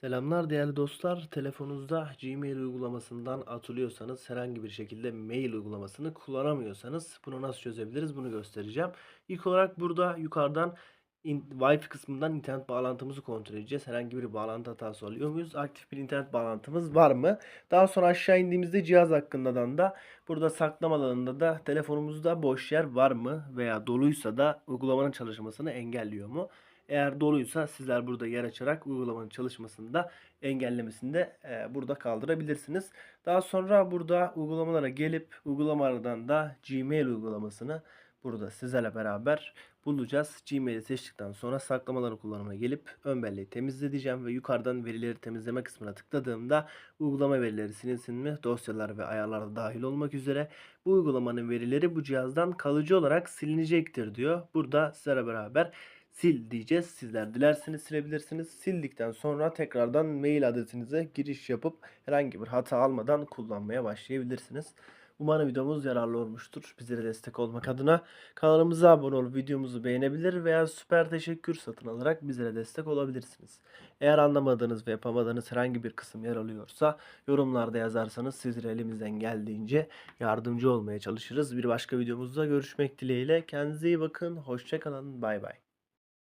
Selamlar değerli dostlar. Telefonunuzda Gmail uygulamasından atılıyorsanız herhangi bir şekilde mail uygulamasını kullanamıyorsanız bunu nasıl çözebiliriz bunu göstereceğim. İlk olarak burada yukarıdan in, Wi-Fi kısmından internet bağlantımızı kontrol edeceğiz. Herhangi bir bağlantı hatası alıyor muyuz? Aktif bir internet bağlantımız var mı? Daha sonra aşağı indiğimizde cihaz hakkında da burada saklama alanında da telefonumuzda boş yer var mı? Veya doluysa da uygulamanın çalışmasını engelliyor mu? Eğer doluysa sizler burada yer açarak uygulamanın çalışmasını da engellemesini de e, burada kaldırabilirsiniz. Daha sonra burada uygulamalara gelip uygulamalardan da Gmail uygulamasını burada sizlerle beraber bulacağız. Gmail'i seçtikten sonra saklamaları kullanımına gelip ön belleği temizle diyeceğim ve yukarıdan verileri temizleme kısmına tıkladığımda uygulama verileri silinsin mi dosyalar ve ayarlar da dahil olmak üzere bu uygulamanın verileri bu cihazdan kalıcı olarak silinecektir diyor. Burada sizlerle beraber sil diyeceğiz. Sizler dilerseniz silebilirsiniz. Sildikten sonra tekrardan mail adresinize giriş yapıp herhangi bir hata almadan kullanmaya başlayabilirsiniz. Umarım videomuz yararlı olmuştur. Bizlere destek olmak adına kanalımıza abone olup videomuzu beğenebilir veya süper teşekkür satın alarak bizlere destek olabilirsiniz. Eğer anlamadığınız ve yapamadığınız herhangi bir kısım yer alıyorsa yorumlarda yazarsanız sizlere elimizden geldiğince yardımcı olmaya çalışırız. Bir başka videomuzda görüşmek dileğiyle. Kendinize iyi bakın. Hoşçakalın. Bay bay.